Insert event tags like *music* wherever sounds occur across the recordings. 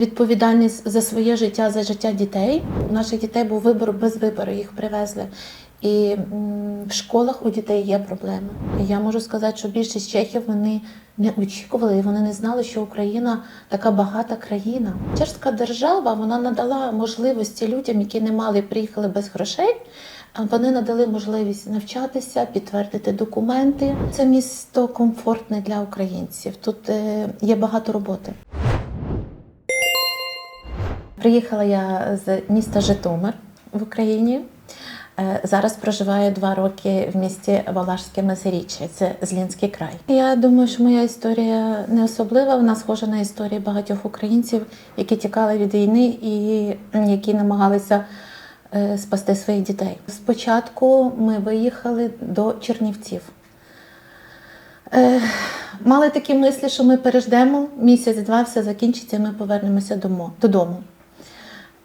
Відповідальність за своє життя, за життя дітей. У наших дітей був вибор без вибору, їх привезли. І в школах у дітей є проблеми. Я можу сказати, що більшість чехів вони не очікували, і вони не знали, що Україна така багата країна. Чешська держава вона надала можливості людям, які не мали, приїхали без грошей. Вони надали можливість навчатися, підтвердити документи. Це місто комфортне для українців. Тут е, є багато роботи. Приїхала я з міста Житомир в Україні. Е, Зараз проживаю два роки в місті Валашське Мазиріччя, це Злінський край. Я думаю, що моя історія не особлива. Вона схожа на історії багатьох українців, які тікали від війни і які намагалися е, спасти своїх дітей. Спочатку ми виїхали до Чернівців. Е, Мали такі мислі, що ми переждемо місяць-два, все закінчиться, і ми повернемося додому.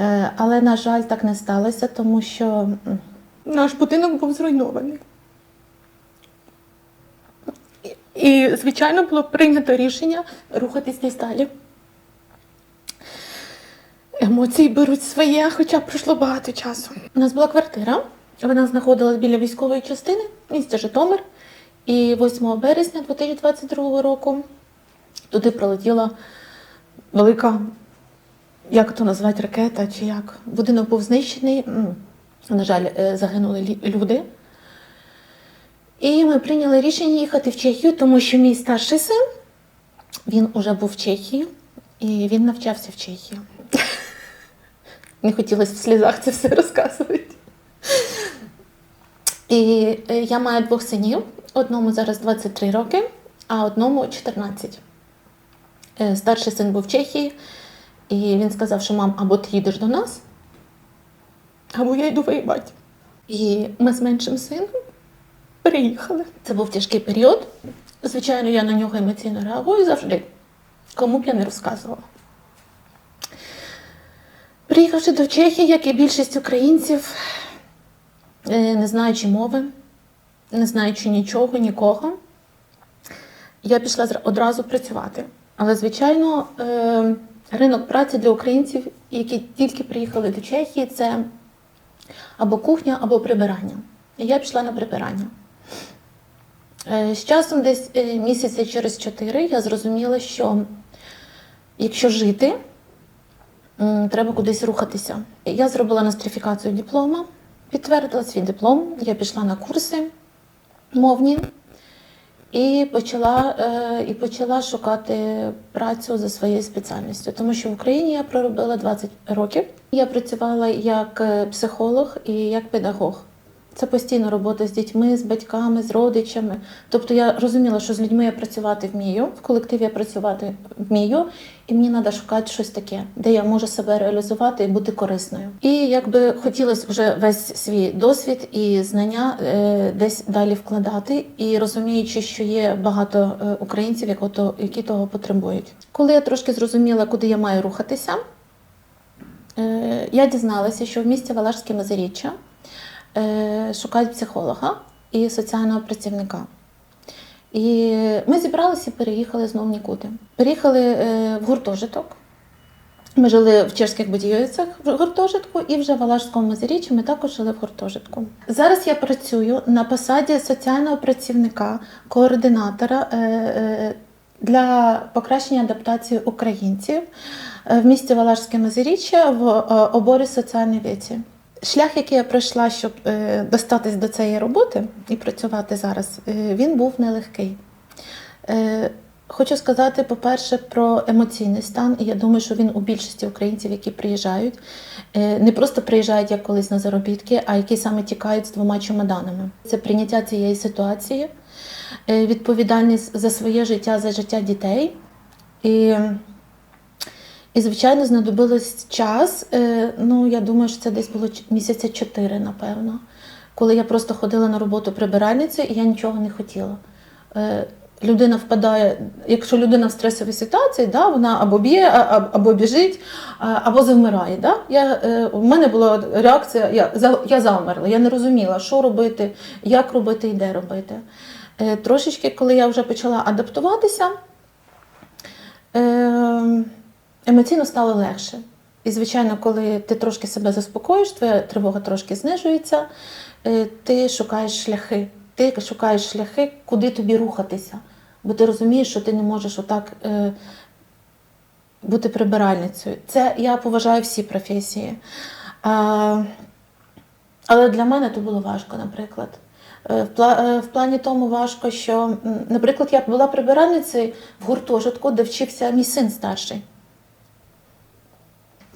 Е, Але, на жаль, так не сталося, тому що Наш будинок був зруйнований. І, звичайно, було прийнято рішення рухатись десь далі. Емоції беруть своє, хоча пройшло багато часу. у нас була квартира. Вона знаходилась біля військової частини, місті Житомир. І 8 березня 2022 року туди прилетіла велика, як то назвати, ракета чи як. Будинок був знищений. На жаль, е, загинули люди. І ми прийняли рішення їхати в Чехію, тому що мій старший син він уже був в Чехії і він навчався в Чехії. *laughs* Не хотілося в слізах це все розказувати. І е, я маю двох синів. Одному зараз 23 роки, а одному 14. Е, Старший син був в Чехії, і він сказав, що мам, або ти їдеш до нас, Або я йду воювати. і ми з меншим сином. Приїхали. Це був тяжкий період. Звичайно, я на нього емоційно реагую завжди. Кому б я не розказувала. Приїхавши до Чехії, як і більшість українців, е, не знаючи мови, не знаючи нічого, нікого, я пішла одразу працювати. Але, звичайно, е, ринок праці для українців, які тільки приїхали до Чехії, це або кухня, або прибирання. Я пішла на прибирання. Е, З часом, десь е, місяця через чотири, я зрозуміла, що якщо жити, треба кудись рухатися. Я зробила нострифікацію диплома, підтвердила свій диплом, я пішла на курси мовні і почала, е, і почала шукати працю за своєю спеціальністю. Тому що в Україні я проробила 20 років. Я працювала як е, психолог і як педагог. Це постійна робота з дітьми, з батьками, з родичами. Тобто я розуміла, що з людьми я працювати вмію, в колективі я працювати вмію, і мені треба шукати щось таке, де я можу себе реалізувати і бути корисною. І якби хотілося вже весь свій досвід і знання е, десь далі вкладати, і розуміючи, що є багато е, українців, які то- які того потребують. Коли я трошки зрозуміла, куди я маю рухатися, е, я дізналася, що в місті Валашське Мазаріччя е, шукають психолога і соціального працівника. І ми зібралися і переїхали знову нікуди. Переїхали е, в гуртожиток. Ми жили в чешських Будіївцях в гуртожитку і вже в Валашському Мазиріччі ми також жили в гуртожитку. Зараз я працюю на посаді соціального працівника, координатора е, е, для покращення адаптації українців е, в місті Валашське Мазиріччя в е, оборі соціальної віці. Шлях, який я пройшла, щоб е, достатись до цієї роботи і працювати зараз, е, він був нелегкий. Е, Хочу сказати, по-перше, про емоційний стан, і я думаю, що він у більшості українців, які приїжджають, е, не просто приїжджають як колись на заробітки, а які саме тікають з двома чемоданами. Це прийняття цієї ситуації, е, відповідальність за своє життя, за життя дітей. І, і звичайно, знадобилось час. е, Ну, я думаю, що це десь було місяця чотири, напевно, коли я просто ходила на роботу прибиральницею, і я нічого не хотіла. Е, людина впадає, якщо людина в стресовій ситуації, да, вона або б'є, або біжить, або завмирає. Да? Я, е, у мене була реакція, я, я завмерла, я не розуміла, що робити, як робити і де робити. Е, трошечки, коли я вже почала адаптуватися, е, емоційно стало легше. І, звичайно, коли ти трошки себе заспокоїш, твоя тривога трошки знижується, е, ти шукаєш шляхи. Ти шукаєш шляхи, куди тобі рухатися. Бо ти розумієш, що ти не можеш отак е, бути прибиральницею. Це я поважаю всі професії. А, але для мене то було важко, наприклад. Е, е, в плані тому важко, що, наприклад, я була прибиральницею в гуртожитку, де вчився мій син старший.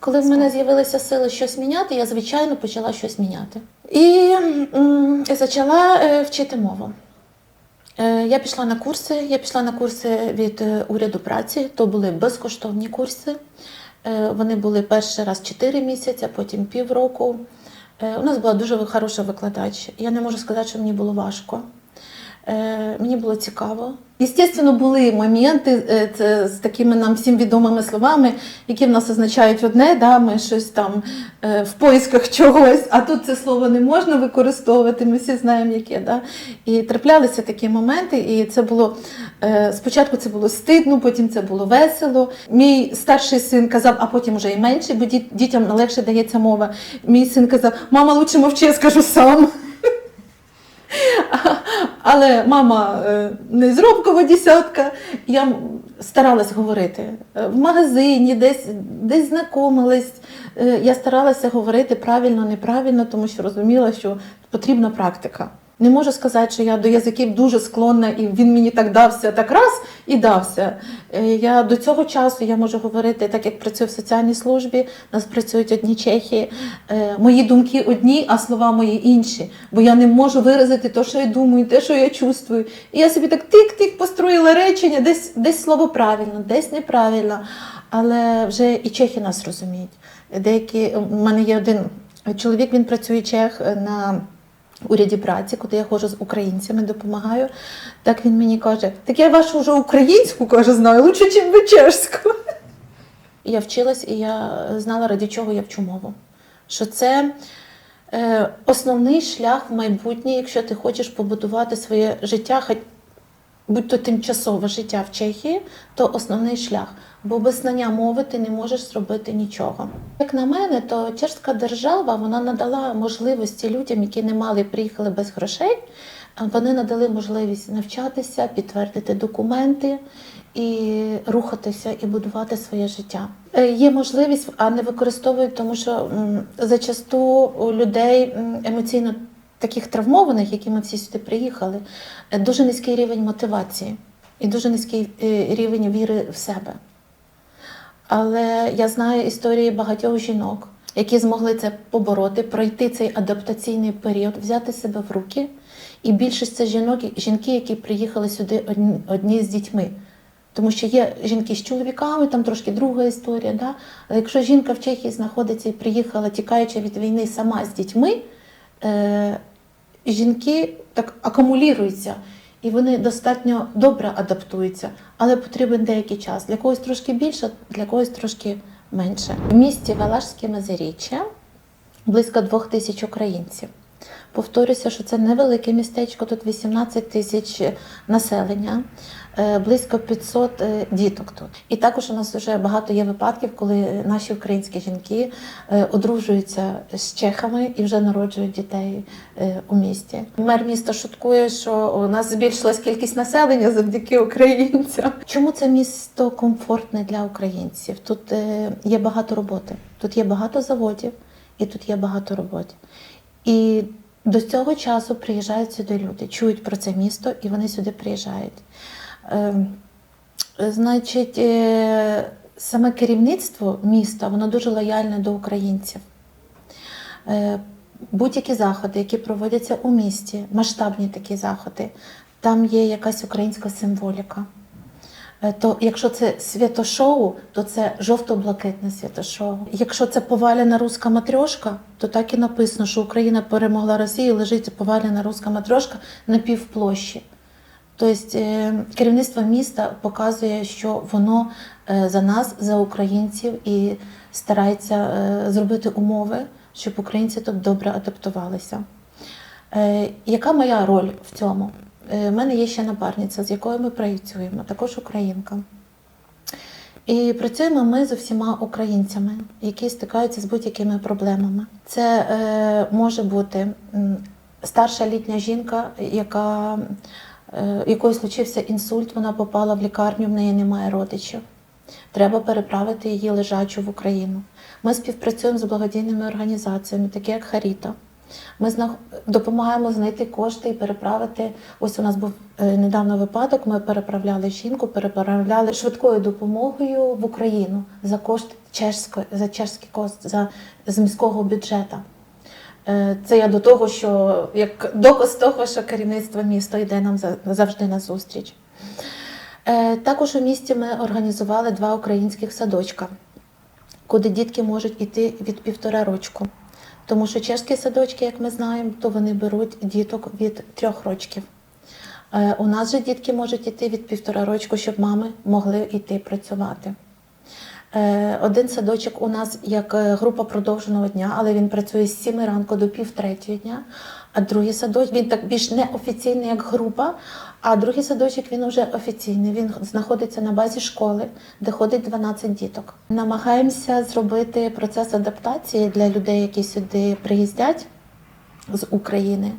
Коли в мене з'явилися сили щось міняти, я звичайно почала щось міняти. І почала е, вчити мову. Е, Я пішла на курси. Я пішла на курси від е, уряду праці. То були безкоштовні курси. Вони були перший раз 4 місяці, потім півроку. У нас була дуже хороша викладач. Я не можу сказати, що мені було важко. Мені було цікаво. Звісно, були моменти е, це з такими нам всім відомими словами, які в нас означають одне, да, ми щось там е, в поисках чогось, а тут це слово не можна використовувати, ми всі знаємо, яке. Да? І траплялися такі моменти, і це було е, спочатку це було стидно, потім це було весело. Мій старший син казав, а потім вже і менший, бо дітям легше дається мова. Мій син казав, мама, лучше мовчи, я скажу сам. *laughs* Але мама не з робкого десятка. Я старалась говорити Е, в магазині, десь, десь знайомилась. Е, Я старалася говорити правильно, неправильно, тому що розуміла, що потрібна практика. Не можу сказати, що я до язиків дуже склонна, і він мені так дався, так раз і дався. Е, Я до цього часу я можу говорити, так як працюю в соціальній службі, нас працюють одні чехи. Е, Мої думки одні, а слова мої інші. Бо я не можу виразити те, що я думаю, те, що я чувствую. І я собі так тик-тик построїла речення, десь, десь слово правильно, десь неправильно. Але вже і чехи нас розуміють. Деякі у мене є один чоловік, він працює чех на уряді праці, куди я ходжу з українцями, допомагаю. Так він мені каже: так я вашу вже українську каже, знаю, лучше, ніж ви чешську. Я вчилась, і я знала, ради чого я вчу мову. Що це е, основний шлях в майбутнє, якщо ти хочеш побудувати своє життя, хоч будь то тимчасове життя в Чехії, то основний шлях. Бо без знання мови ти не можеш зробити нічого. Як на мене, то чешська держава вона надала можливості людям, які не мали приїхали без грошей. Вони надали можливість навчатися, підтвердити документи і рухатися і будувати своє життя. Е, Є можливість, а не використовують, тому що зачасту у людей емоційно таких травмованих, які ми всі сюди приїхали, е, дуже низький рівень мотивації і дуже низький е, рівень віри в себе. Але я знаю історії багатьох жінок, які змогли це побороти, пройти цей адаптаційний період, взяти себе в руки. І більшість це жінок, жінки, які приїхали сюди одні, одні з дітьми. Тому що є жінки з чоловіками, там трошки друга історія. Да? Але якщо жінка в Чехії знаходиться і приїхала, тікаючи від війни сама з дітьми, е, жінки так акумулюються і вони достатньо добре адаптуються, але потрібен деякий час. Для когось трошки більше, для когось трошки менше. В місті Валашське Мазиріччя близько двох тисяч українців. Повторюся, що це невелике містечко, тут 18 тисяч населення, е, близько 500 е, діток тут. І також у нас вже багато є випадків, коли наші українські жінки е, одружуються з чехами і вже народжують дітей у місті. Мер міста шуткує, що у нас збільшилась кількість населення завдяки українцям. Чому це місто комфортне для українців? Тут є багато роботи, тут є багато заводів і тут є багато роботи. І до цього часу приїжджають сюди люди, чують про це місто і вони сюди приїжджають. Е, значить, е, саме керівництво міста воно дуже лояльне до українців. Е, будь-які заходи, які проводяться у місті, масштабні такі заходи, там є якась українська символіка. Е, То якщо це святошоу, то це жовто-блакитне святошоу. Якщо це поваляна руська матрьошка, то так і написано, що Україна перемогла Росію, лежить поваляна руська матрьошка на півплощі. Тобто е, керівництво міста показує, що воно е, за нас, за українців, і старається зробити умови, щоб українці тут добре адаптувалися. Яка моя роль в цьому? У мене є ще напарниця, з якою ми працюємо, також українка. І працюємо ми з усіма українцями, які стикаються з будь-якими проблемами. Це е, може бути старша літня жінка, яка е, якої случився інсульт, вона попала в лікарню, в неї немає родичів. Треба переправити її лежачу в Україну. Ми співпрацюємо з благодійними організаціями, такі як Харіта. Ми допомагаємо знайти кошти і переправити. Ось у нас був е, недавно випадок. Ми переправляли жінку, переправляли швидкою допомогою в Україну за кошт чешської за чешський кошт за з міського бюджету. Е, Це я до того, що як доказ того, що керівництво міста йде нам завжди на зустріч. Е, Також у місті ми організували два українських садочка, куди дітки можуть іти від півтора рочку. Тому що чешські садочки, як ми знаємо, то вони беруть діток від трьох рочків. Е, У нас же дітки можуть йти від півтора рочку, щоб мами могли йти працювати. Е, Один садочок у нас як е, група продовженого дня, але він працює з 7 ранку до пів третього дня. А другий садочок він так більш неофіційний, як група. А другий садочок він вже офіційний. Він знаходиться на базі школи, де ходить 12 діток. Намагаємося зробити процес адаптації для людей, які сюди приїздять з України.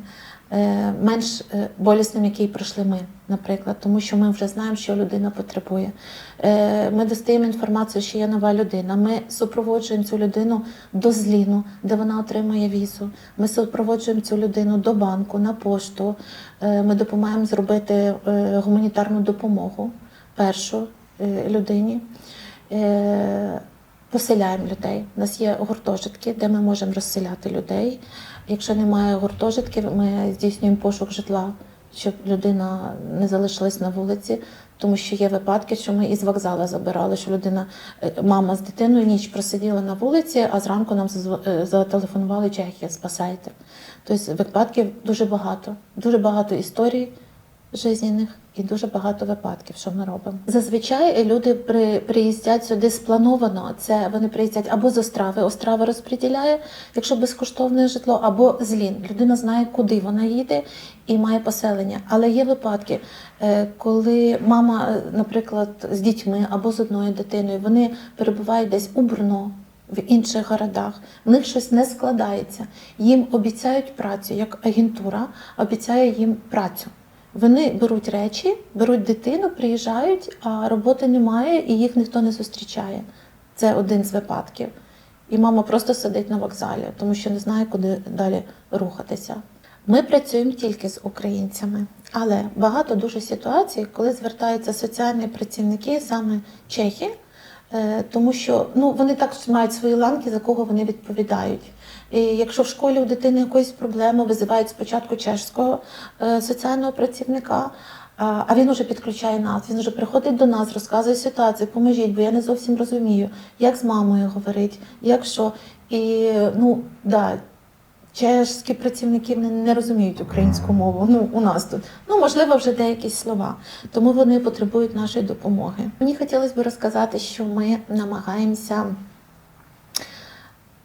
е, Менш е, болісним, який пройшли ми, наприклад, тому що ми вже знаємо, що людина потребує. Е, Ми достаємо інформацію, що є нова людина. Ми супроводжуємо цю людину до зліну, де вона отримує візу. Ми супроводжуємо цю людину до банку, на пошту. Е, Ми допомагаємо зробити е, гуманітарну допомогу першу людині. Поселяємо людей. У нас є гуртожитки, де ми можемо розселяти людей. Якщо немає гуртожитків, ми здійснюємо пошук житла, щоб людина не залишилась на вулиці, тому що є випадки, що ми із вокзалу забирали, що людина, е, мама з дитиною ніч просиділа на вулиці, а зранку нам е, зателефонували Чехія, спасайте. Тобто випадків дуже багато, дуже багато історій жизненних і дуже багато випадків, що ми робимо. Зазвичай люди при, приїздять сюди сплановано. Це вони приїздять або з Острави. Острава розподіляє, якщо безкоштовне житло, або з Лін. Людина знає, куди вона їде і має поселення. Але є випадки, е, коли мама, е, наприклад, з дітьми або з одною дитиною, вони перебувають десь у Брно. В інших городах в них щось не складається. Їм обіцяють працю, як агентура обіцяє їм працю. Вони беруть речі, беруть дитину, приїжджають, а роботи немає і їх ніхто не зустрічає. Це один з випадків. І мама просто сидить на вокзалі, тому що не знає, куди далі рухатися. Ми працюємо тільки з українцями, але багато дуже ситуацій, коли звертаються соціальні працівники, саме чехи, е, тому що ну, вони також мають свої ланки, за кого вони відповідають. І якщо в школі у дитини якоїсь проблеми визивають спочатку чешського е, соціального працівника, а він вже підключає нас, він вже приходить до нас, розказує ситуацію, поможіть, бо я не зовсім розумію, як з мамою говорить, як що. І ну да, чешські працівники не, не розуміють українську мову. Ну у нас тут. Ну можливо, вже деякі слова. Тому вони потребують нашої допомоги. Мені хотілося б розказати, що ми намагаємося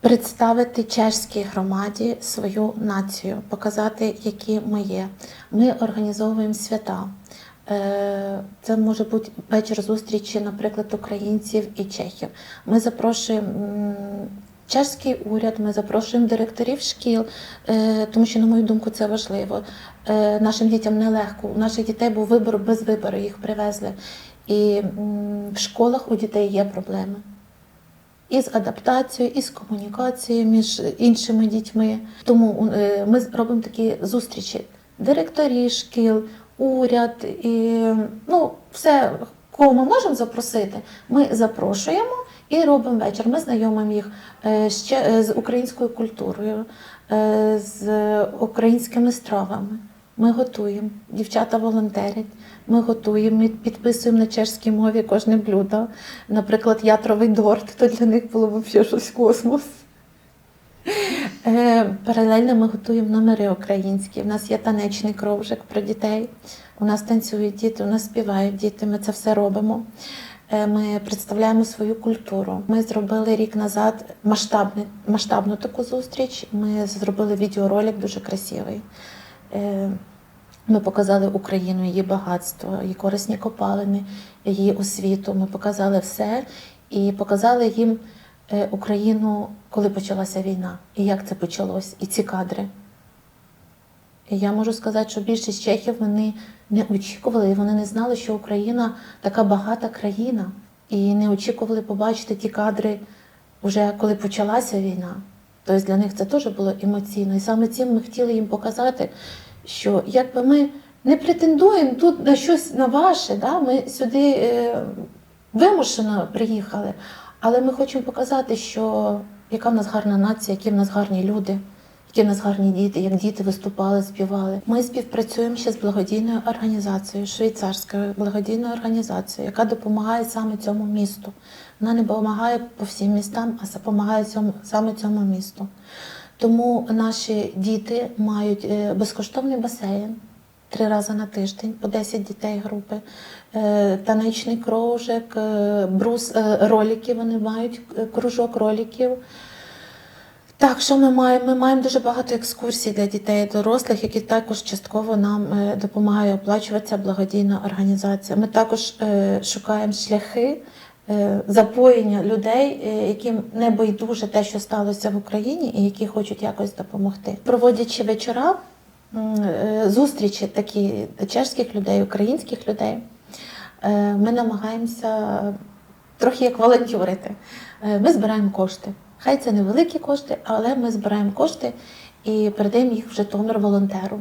представити чешській громаді свою націю, показати, які ми є. Ми організовуємо свята. Е, Це може бути вечір зустрічі, наприклад, українців і чехів. Ми запрошуємо чешський уряд, ми запрошуємо директорів шкіл, е, тому що, на мою думку, це важливо. Е, Нашим дітям нелегко. У наших дітей був вибор без вибору, їх привезли. І в школах у дітей є проблеми і з адаптацією, і з комунікацією між іншими дітьми. Тому е, ми робимо такі зустрічі: директорі шкіл, уряд і ну, все, кого ми можемо запросити, ми запрошуємо і робимо вечір. Ми знайомимо їх е, ще е, з українською культурою, з українськими стравами. Ми готуємо, дівчата волонтерять, ми готуємо, підписуємо на чешській мові кожне блюдо. Наприклад, ятровий торт, то для них було б ще щось космос. Е, Паралельно ми готуємо номери українські. У нас є танечний кровжик про дітей. У нас танцюють діти, у нас співають діти. Ми це все робимо. Е, Ми представляємо свою культуру. Ми зробили рік назад масштабний, масштабну таку зустріч. Ми зробили відеоролик дуже красивий. Ми показали Україну, її багатство, її корисні копалини, її освіту. Ми показали все і показали їм е, Україну, коли почалася війна, і як це почалось, і ці кадри. І я можу сказати, що більшість чехів вони не очікували, і вони не знали, що Україна така багата країна, і не очікували побачити ті кадри вже коли почалася війна. Тобто для них це теж було емоційно. І саме цим ми хотіли їм показати, що якби ми не претендуємо тут на щось на ваше, да? ми сюди е, вимушено приїхали, але ми хочемо показати, що яка в нас гарна нація, які в нас гарні люди, які в нас гарні діти, як діти виступали, співали. Ми співпрацюємо ще з благодійною організацією, швейцарською благодійною організацією, яка допомагає саме цьому місту. Вона не допомагає по всім містам, а допомагає цьому, саме цьому місту. Тому наші діти мають е, безкоштовний басейн три рази на тиждень, по 10 дітей групи, е, танечний кружок, е, брус, ролики вони мають, кружок роликів. Так, що ми маємо? Ми маємо дуже багато екскурсій для дітей і дорослих, які також частково нам допомагає оплачувати ця благодійна організація. Ми також шукаємо шляхи запоєння людей, е, яким не байдуже те, що сталося в Україні, і які хочуть якось допомогти. Проводячи вечора, е, зустрічі такі чешських людей, українських людей, е, ми намагаємося трохи як волонтерити. Е, Ми збираємо кошти. Хай це невеликі кошти, але ми збираємо кошти і передаємо їх в Житомир волонтеру.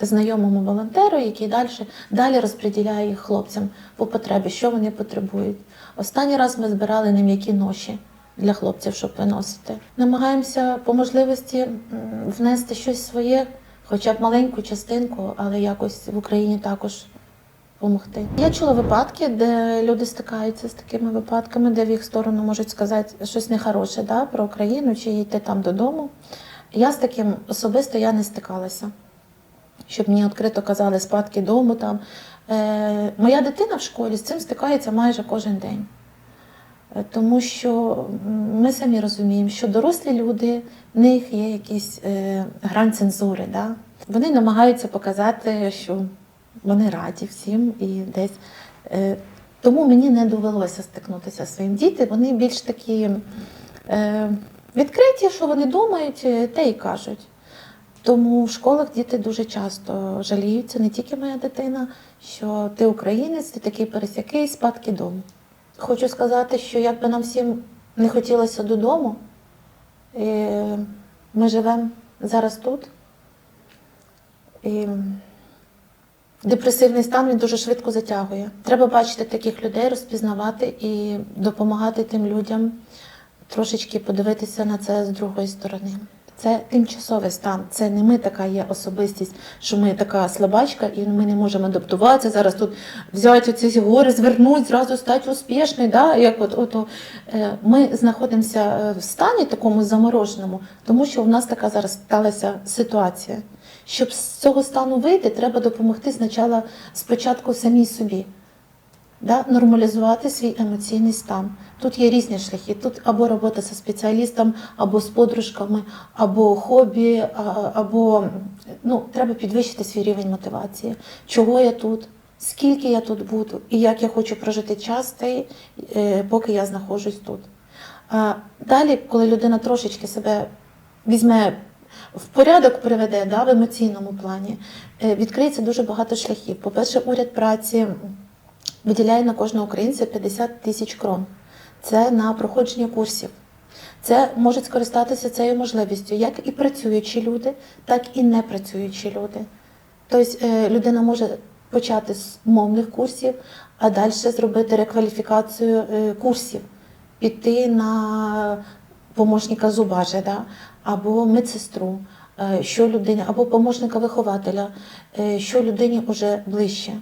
Знайомому волонтеру, який далі, далі розподіляє їх хлопцям по потребі, що вони потребують. Останній раз ми збирали не м'які ноші для хлопців, щоб виносити. Намагаємося по можливості внести щось своє, хоча б маленьку частинку, але якось в Україні також допомогти. Я чула випадки, де люди стикаються з такими випадками, де в їх сторону можуть сказати щось нехороше да, про Україну чи йти там додому. Я з таким особисто я не стикалася. Щоб мені відкрито казали спадки дому там. Е, моя дитина в школі з цим стикається майже кожен день. Е, Тому що ми самі розуміємо, що дорослі люди, в них є якийсь е, грань цензури. Да? Вони намагаються показати, що вони раді всім і десь. Е, тому мені не довелося стикнутися зі своїм дітям. Вони більш такі е, відкриті, що вони думають, е, те і кажуть. Тому в школах діти дуже часто жаліються, не тільки моя дитина, що ти українець, ти такий пересякий, спадки дому. Хочу сказати, що якби нам всім не хотілося додому, е, ми живемо зараз тут. І депресивний стан він дуже швидко затягує. Треба бачити таких людей, розпізнавати і допомагати тим людям трошечки подивитися на це з другої сторони. Це тимчасовий стан. Це не ми така є особистість, що ми така слабачка, і ми не можемо адаптуватися. Зараз тут взяти ці гори, звернуть, зразу стати успішною. Да? Як от, от, о, е, ми знаходимося е, в стані такому замороженому, тому що в нас така зараз сталася ситуація. Щоб з цього стану вийти, треба допомогти спочатку самій собі да, нормалізувати свій емоційний стан. Тут є різні шляхи. Тут або робота зі спеціалістом, або з подружками, або хобі, або ну, треба підвищити свій рівень мотивації. Чого я тут? Скільки я тут буду, і як я хочу прожити час, той, е, поки я знаходжусь тут. А далі, коли людина трошечки себе візьме в порядок, приведе да, в емоційному плані, е, відкриється дуже багато шляхів. По-перше, уряд праці виділяє на кожного українця 50 тисяч крон. Це на проходження курсів. Це можуть скористатися цією можливістю як і працюючі люди, так і не працюючі люди. Тобто е, людина може почати з мовних курсів, а далі зробити рекваліфікацію е, курсів, піти на помощника зубажа, да? або медсестру, е, що людині, або помощника вихователя, що людині вже ближче.